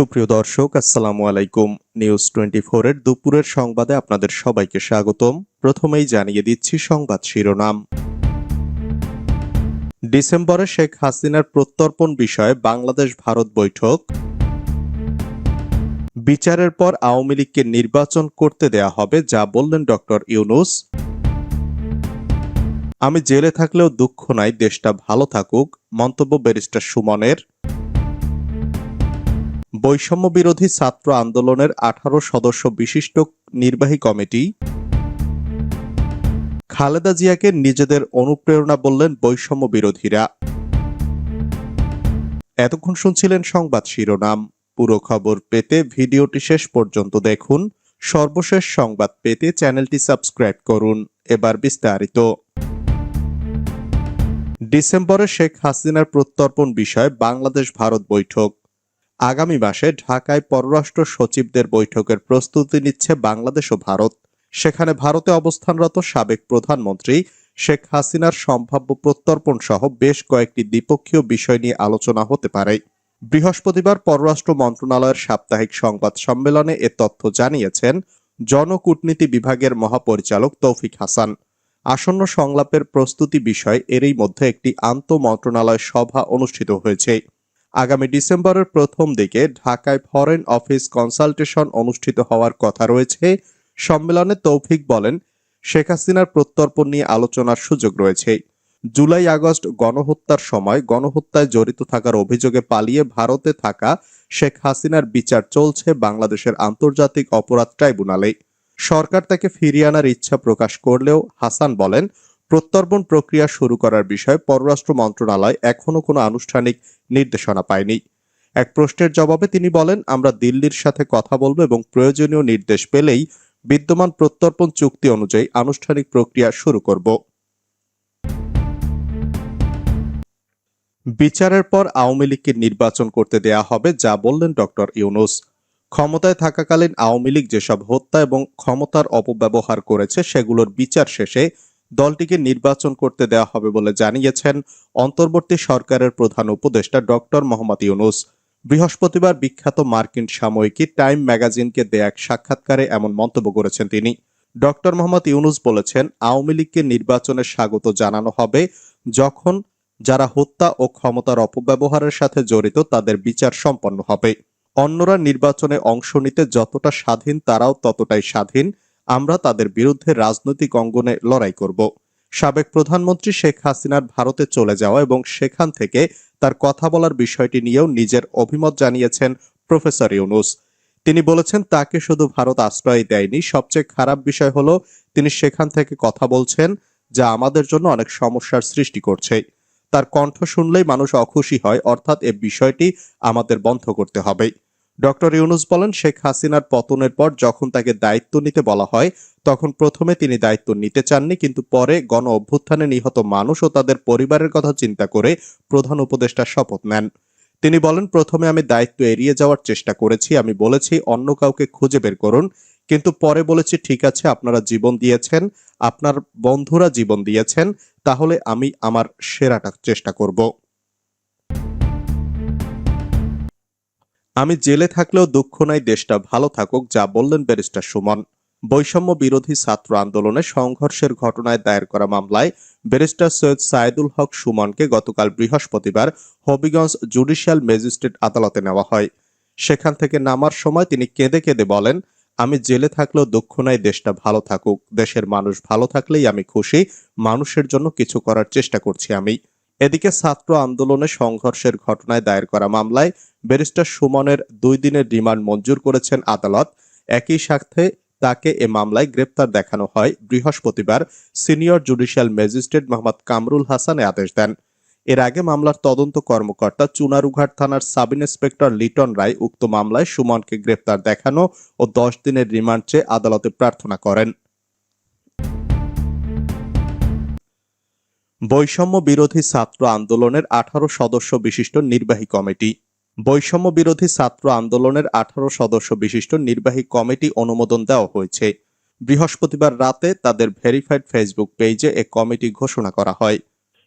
সুপ্রিয় দর্শক, আসসালামু আলাইকুম। নিউজ টোয়েন্টি এর দুপুরের সংবাদে আপনাদের সবাইকে স্বাগতম। প্রথমেই জানিয়ে দিচ্ছি সংবাদ শিরোনাম। ডিসেম্বরে শেখ হাসিনার প্রত্যর্পণ বিষয়ে বাংলাদেশ ভারত বৈঠক। বিচারের পর আওয়ামী লীগকে নির্বাচন করতে দেয়া হবে, যা বললেন ডক্টর ইউনুস। আমি জেলে থাকলেও দুঃখ নাই, দেশটা ভালো থাকুক, মন্তব্য ব্যারিস্টার সুমনের। বৈষম্য বিরোধী ছাত্র আন্দোলনের আঠারো সদস্য বিশিষ্ট নির্বাহী কমিটি। খালেদা জিয়াকে নিজেদের অনুপ্রেরণা বললেন বৈষম্য বিরোধীরা এতক্ষণ শুনছিলেন সংবাদ শিরোনাম। পুরো খবর পেতে ভিডিওটি শেষ পর্যন্ত দেখুন। সর্বশেষ সংবাদ পেতে চ্যানেলটি সাবস্ক্রাইব করুন। এবার বিস্তারিত। ডিসেম্বরে শেখ হাসিনার প্রত্যর্পণ বিষয়ে বাংলাদেশ ভারত বৈঠক। আগামী মাসে ঢাকায় পররাষ্ট্র সচিবদের বৈঠকের প্রস্তুতি নিচ্ছে বাংলাদেশ ও ভারত। সেখানে ভারতে অবস্থানরত সাবেক প্রধানমন্ত্রী শেখ হাসিনার সম্ভাব্য প্রত্যর্পণ সহ বেশ কয়েকটি দ্বিপক্ষীয় বিষয় নিয়ে আলোচনা হতে পারে। বৃহস্পতিবার পররাষ্ট্র মন্ত্রণালয়ের সাপ্তাহিক সংবাদ সম্মেলনে এ তথ্য জানিয়েছেন জনকূটনীতি বিভাগের মহাপরিচালক তৌফিক হাসান। আসন্ন সংলাপের প্রস্তুতি বিষয় এরই মধ্যে একটি আন্তঃ মন্ত্রণালয় সভা অনুষ্ঠিত হয়েছে। আগামী ডিসেম্বরের প্রথম দিকে ঢাকায় ফরেন অফিস কনসালটেশন অনুষ্ঠিত হওয়ার কথা রয়েছে। সম্মেলনে তৌফিক বলেন, শেখ হাসিনার প্রত্যর্পণ নিয়ে আলোচনার সুযোগ রয়েছে। জুলাই আগস্ট গণহত্যার সময় গণহত্যায় জড়িত থাকার অভিযোগে পালিয়ে ভারতে থাকা শেখ হাসিনার বিচার চলছে বাংলাদেশের আন্তর্জাতিক অপরাধ ট্রাইব্যুনালে। সরকার তাকে ফিরিয়ে আনার ইচ্ছা প্রকাশ করলেও হাসান বলেন প্রত্যর্পণ প্রক্রিয়া শুরু করার বিষয়ে পররাষ্ট্র মন্ত্রণালয় এখনও কোনো আনুষ্ঠানিক নির্দেশনা পায়নি। এক প্রশ্নের জবাবে তিনি বলেন, আমরা দিল্লির সাথে কথা বলব এবং প্রয়োজনীয় নির্দেশ পেলেই বিদ্যমান প্রত্যর্পণ চুক্তি অনুযায়ী আনুষ্ঠানিক প্রক্রিয়া শুরু করব। বিচারের পর আওয়ামী লীগকে নির্বাচন করতে দেয়া হবে, যা বললেন ডক্টর ইউনুস। ক্ষমতায় থাকাকালীন আওয়ামী লীগ যেসব হত্যা এবং ক্ষমতার অপব্যবহার করেছে, সেগুলোর বিচার শেষে দলটিকে নির্বাচন করতে দেওয়া হবে বলে জানিয়েছেন অন্তর্বর্তী সরকারের প্রধান উপদেষ্টা ডক্টর মোহাম্মদ ইউনুস। বৃহস্পতিবার বিখ্যাত মার্কিন সাময়িকী টাইম ম্যাগাজিনকে দেয়া এক সাক্ষাৎকারে এমন মন্তব্য করেছেন তিনি। ডক্টর মোহাম্মদ ইউনুস বলেছেন, আওয়ামী লীগকে নির্বাচনের স্বাগত জানানো হবে যখন যারা হত্যা ও ক্ষমতার অপব্যবহারের সাথে জড়িত তাদের বিচার সম্পন্ন হবে। অন্যরা নির্বাচনে অংশ নিতে যতটা স্বাধীন তারাও ততটাই স্বাধীন। আমরা তাদের বিরুদ্ধে রাজনৈতিক অঙ্গনে লড়াই করব। সাবেক প্রধানমন্ত্রী শেখ হাসিনার ভারতে চলে যাওয়া এবং সেখান থেকে তার কথা বলার বিষয়টি নিয়েও নিজের অভিমত জানিয়েছেন প্রফেসর ইউনুস। তিনি বলেছেন, তাকে শুধু ভারত আশ্রয় দেয়নি, সবচেয়ে খারাপ বিষয় হলো তিনি সেখান থেকে কথা বলছেন, যা আমাদের জন্য অনেক সমস্যার সৃষ্টি করছে। তার কণ্ঠ শুনলেই মানুষ অখুশি হয়, অর্থাৎ এ বিষয়টি আমাদের বন্ধ করতে হবে। ডক্টর ইউনুস বলেন, শেখ হাসিনার পতনের পর যখন তাকে দায়িত্ব নিতে বলা হয়, তখন প্রথমে তিনি দায়িত্ব নিতে চাননি, কিন্তু পরে গণ অভ্যুত্থানে নিহত মানুষ ও তাদের পরিবারের কথা চিন্তা করে প্রধান উপদেষ্টা শপথ নেন। তিনি বলেন, প্রথমে আমি দায়িত্ব এড়িয়ে যাওয়ার চেষ্টা করেছি, আমি বলেছি, অন্য কাউকে খুঁজে বের করুন, কিন্তু পরে বলেছি, ঠিক আছে, আপনারা জীবন দিয়েছেন, আপনার বন্ধুরা জীবন দিয়েছেন, তাহলে আমি আমার সেরাটা চেষ্টা করব। আমি জেলে থাকলেও দুঃখ নাই, দেশটা ভালো থাকুক, যা বললেন ব্যারিস্টার সুমন। বৈষম্য বিরোধী ছাত্র আন্দোলনে সংঘর্ষের ঘটনায় দায়ের করা মামলায় ব্যারিস্টার সৈয়দ সাইদুল হক সুমনকে গতকাল বৃহস্পতিবার হবিগঞ্জ জুডিশিয়াল ম্যাজিস্ট্রেট আদালতে নেওয়া হয়। সেখান থেকে নামার সময় তিনি কেঁদে কেঁদে বলেন, আমি জেলে থাকলেও দুঃখ নাই, দেশটা ভালো থাকুক। দেশের মানুষ ভালো থাকলেই আমি খুশি। মানুষের জন্য কিছু করার চেষ্টা করছি আমি। এদিকে ছাত্র আন্দোলনে সংঘর্ষের ঘটনায় দায়ের করা মামলায় ব্যারিস্টার সুমনের দুই দিনের রিমান্ড মঞ্জুর করেছেন আদালত। একই সাথে তাকে এ মামলায় গ্রেপ্তার দেখানো হয়। বৃহস্পতিবার senior judicial magistrate Mohammad Kamrul হাসানে আদেশ দেন। এর আগে মামলার তদন্ত কর্মকর্তা চুনারুঘাট থানার সাব ইন্সপেক্টর লিটন রায় উক্ত মামলায় সুমনকে গ্রেপ্তার দেখানো ও দশ দিনের রিমান্ড চেয়ে আদালতে প্রার্থনা করেন। বৈষম্য বিরোধী ছাত্র আন্দোলনের আঠারো সদস্য বিশিষ্ট নির্বাহী কমিটি। বৈষম্য বিরোধী ছাত্র আন্দোলনের আঠারো সদস্য বিশিষ্ট নির্বাহী কমিটি অনুমোদন দেওয়া হয়েছে। বৃহস্পতিবার রাতে তাদের ভেরিফাইড ফেসবুক পেজে এ কমিটি ঘোষণা করা হয়।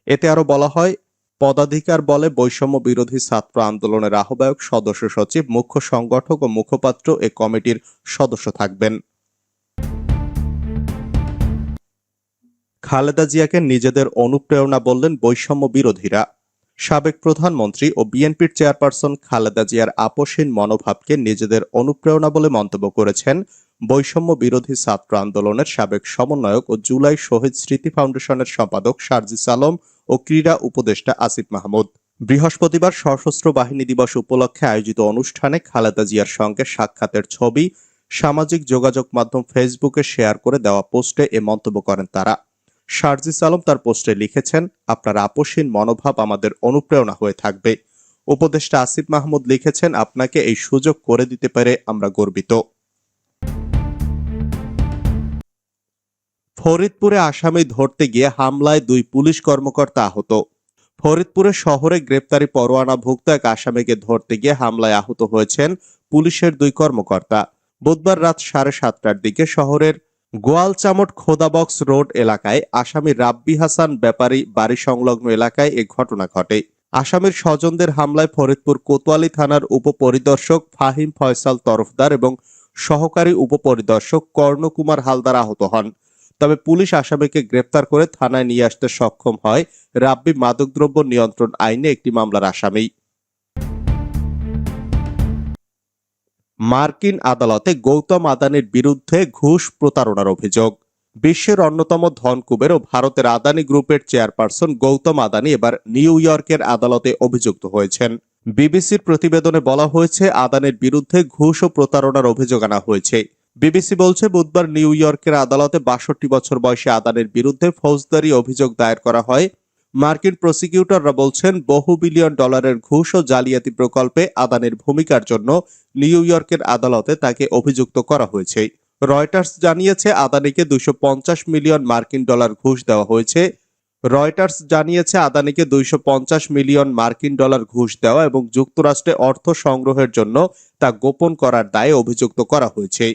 এতে আরও বলা হয়, পদাধিকার বলে বৈষম্য বিরোধী ছাত্র আন্দোলনের আহ্বায়ক সদস্য সচিব, মুখ্য সংগঠক ও মুখপাত্র এ কমিটির সদস্য থাকবেন। খালেদা জিয়াকে নিজেদের অনুপ্রেরণা বললেন বৈষম্য বিরোধীরা। সাবেক প্রধানমন্ত্রী ও বিএনপির চেয়ারপারসন খালেদা জিয়ার আপোষহীন মনোভাবকে নিজেদের অনুপ্রেরণা বলে মন্তব্য করেছেন বৈষম্য বিরোধী ছাত্র আন্দোলনের সাবেক সমন্বয়ক ও জুলাই শহীদ স্মৃতি ফাউন্ডেশনের সম্পাদক সার্জিস আলম ও ক্রীড়া উপদেষ্টা আসিফ মাহমুদ। বৃহস্পতিবার সশস্ত্র বাহিনী দিবস উপলক্ষে আয়োজিত অনুষ্ঠানে খালেদা জিয়ার সঙ্গে সাক্ষাতের ছবি, সামাজিক যোগাযোগ মাধ্যম ফেসবুকে শেয়ার করে দেওয়া পোস্টে এ মন্তব্য করেন তারা। শারজিস আলম তার পোস্টে লিখেছেন, আপনার আপোষহীন মনোভাব আমাদের অনুপ্রেরণা হয়ে থাকবে। উপদেষ্টা আসিফ মাহমুদ লিখেছেন, আপনাকে এই সুযোগ করে দিতে পেরে আমরা গর্বিত। ফরিদপুরে আসামি ধরতে গিয়ে হামলায় দুই পুলিশ কর্মকর্তা আহত। ফরিদপুরে শহরে গ্রেপ্তারি পরোয়ানাভুক্ত এক আসামিকে ধরতে গিয়ে হামলায় আহত হয়েছেন পুলিশের দুই কর্মকর্তা। বুধবার রাত সাড়ে সাতটার দিকে শহরের গোয়ালচামট খোদাবক্স রোড এলাকায় আসামি রাব্বি হাসান ব্যাপারী বাড়ি সংলগ্ন এলাকায় এ ঘটনা ঘটে। আসামির স্বজনদের হামলায় ফরিদপুর কোতোয়ালি থানার উপপরিদর্শক ফাহিম ফয়সাল তরফদার এবং সহকারী উপপরিদর্শক কর্ণকুমার হালদার আহত হন। তবে পুলিশ আসামিকে গ্রেপ্তার করে থানায় নিয়ে আসতে সক্ষম হয় রাব্বি মাদকদ্রব্য নিয়ন্ত্রণ আইনে একটি মামলার আসামি। মার্কিন আদালতে গৌতম আদানির বিরুদ্ধে ঘুষ প্রতারণার অভিযোগ। বিশ্বের অন্যতম ধনকুবের ও ভারতের আদানি গ্রুপের চেয়ারপারসন গৌতম আদানি এবার নিউ ইয়র্কের আদালতে অভিযুক্ত হয়েছেন। বিবিসির প্রতিবেদনে বলা হয়েছে, আদানির বিরুদ্ধে ঘুষ ও প্রতারণার অভিযোগ আনা হয়েছে। বিবিসি বলছে, বুধবার নিউ ইয়র্কের আদালতে বাষট্টি বছর বয়সী আদানির বিরুদ্ধে ফৌজদারি অভিযোগ দায়ের করা হয়। মার্কিন প্রসিকিউটররা বলছেন, বহু বিলিয়ন ডলারের ঘুষ ও জালিয়াতি প্রকল্পে আদানির ভূমিকার জন্য নিউ ইয়র্কের আদালতে তাকে অভিযুক্ত করা হয়েছে। রয়টার্স জানিয়েছে, আদানিকে পঞ্চাশ মিলিয়ন মার্কিন ডলার ঘুষ দেওয়া হয়েছে। রয়টার্স জানিয়েছে, আদানিকে দুইশো পঞ্চাশ মিলিয়ন মার্কিন ডলার ঘুষ দেওয়া এবং যুক্তরাষ্ট্রে অর্থ সংগ্রহের জন্য তা গোপন করার দায়ে অভিযুক্ত করা হয়েছে।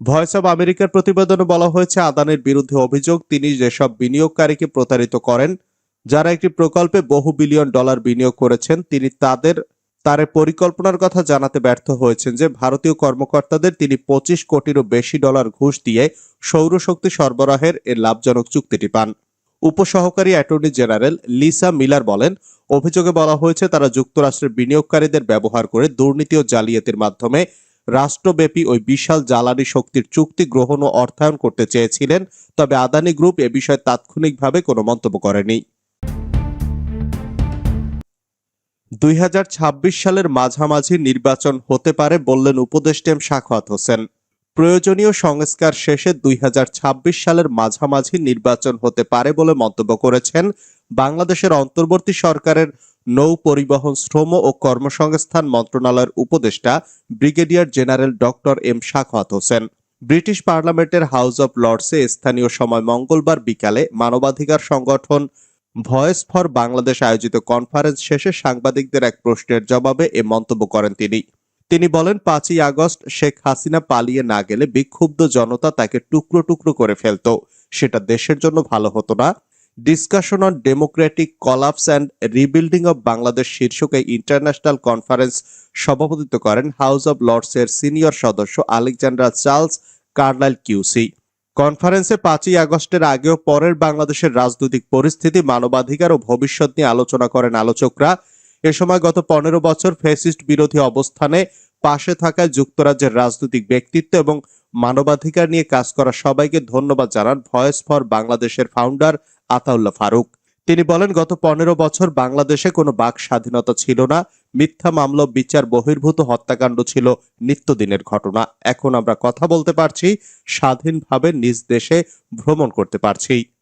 ভয়েস অব আমেরিকার প্রতিবেদনে বলা হয়েছে, আদানির বিরুদ্ধে অভিযোগ, তিনি যেসব বিনিয়োগকারীকে প্রতারিত করেন যারা একটি প্রকল্পে বহু বিলিয়ন ডলার বিনিয়োগ করেছেন, তিনি তাদের, তার পরিকল্পনার কথা জানাতে ব্যর্থ হয়েছেন যে ভারতীয় কর্মকর্তাদের তিনি পঁচিশ কোটিরও বেশি ডলার ঘুষ দিয়ে সৌরশক্তি সরবরাহের এর লাভজনক চুক্তিটি পান। উপসহকারী অ্যাটর্নি জেনারেল লিসা মিলার বলেন, অভিযোগে বলা হয়েছে, তারা যুক্তরাষ্ট্রের বিনিয়োগকারীদের ব্যবহার করে দুর্নীতি ও জালিয়াতির মাধ্যমে রাষ্ট্রব্যাপী ওই বিশাল জ্বালানি শক্তির চুক্তি গ্রহণ ও অর্থায়ন করতে চেয়েছিলেন, তবে আদানি গ্রুপ এ বিষয়ে তাৎক্ষণিকভাবে কোনো মন্তব্য করেনি। দুই সালের মাঝামাঝি নির্বাচন হতে পারে বললেন উপদেষ্টা এম হোসেন। প্রয়োজনীয় সংস্কার শেষে দুই সালের মাঝামাঝি নির্বাচন হতে পারে বলে মন্তব্য করেছেন বাংলাদেশের অন্তর্বর্তী সরকারের নৌ পরিবহন, শ্রম ও কর্মসংস্থান মন্ত্রণালয়ের উপদেষ্টা brigadier general doctor M Shakhawat Hossain. British পার্লামেন্টের হাউস অব লর্ডসে স্থানীয় সময় মঙ্গলবার বিকালে মানবাধিকার সংগঠন ভয়েস ফর বাংলাদেশ আয়োজিত কনফারেন্স শেষে সাংবাদিকদের এক প্রশ্নের জবাবে এ মন্তব্য করেন তিনি। তিনি বলেন, পাঁচই আগস্ট শেখ হাসিনা পালিয়ে না গেলে বিক্ষুব্ধ জনতা তাকে টুকরো টুকরো করে ফেলতো। সেটা দেশের জন্য ভালো হতো না। Discussion on democratic collapse and rebuilding of Bangladesh শীর্ষক ইন্টারন্যাশনাল কনফারেন্স সভাপতিত্ব করেন হাউস অব লর্ডসের সিনিয়র সদস্য আলেকজান্ডার চার্লস কার্লাইল কিউসি। কনফারেন্সে পাঁচই আগস্টের আগেও পরের বাংলাদেশের রাজনৈতিক পরিস্থিতি, মানবাধিকার ও ভবিষ্যৎ নিয়ে আলোচনা করেন আলোচকরা। এ সময় গত পনেরো বছর ফেসিস্ট বিরোধী অবস্থানে পাশে থাকায় যুক্তরাজ্যের রাজনৈতিক ব্যক্তিত্ব এবং মানবাধিকার নিয়ে কাজ করা সবাইকে ধন্যবাদ জানান ভয়েস ফর বাংলাদেশের ফাউন্ডার আতাউল্লাহ ফারুক। তিনি বলেন, গত পনেরো বছর বাংলাদেশে কোনো বাক স্বাধীনতা ছিল না মিথ্যা মামলা, বিচার, বহির্ভূত হত্যাকাণ্ড ছিল নিত্যদিনের ঘটনা। এখন আমরা কথা বলতে পারছি, স্বাধীনভাবে নিজ দেশে ভ্রমণ করতে পারছি।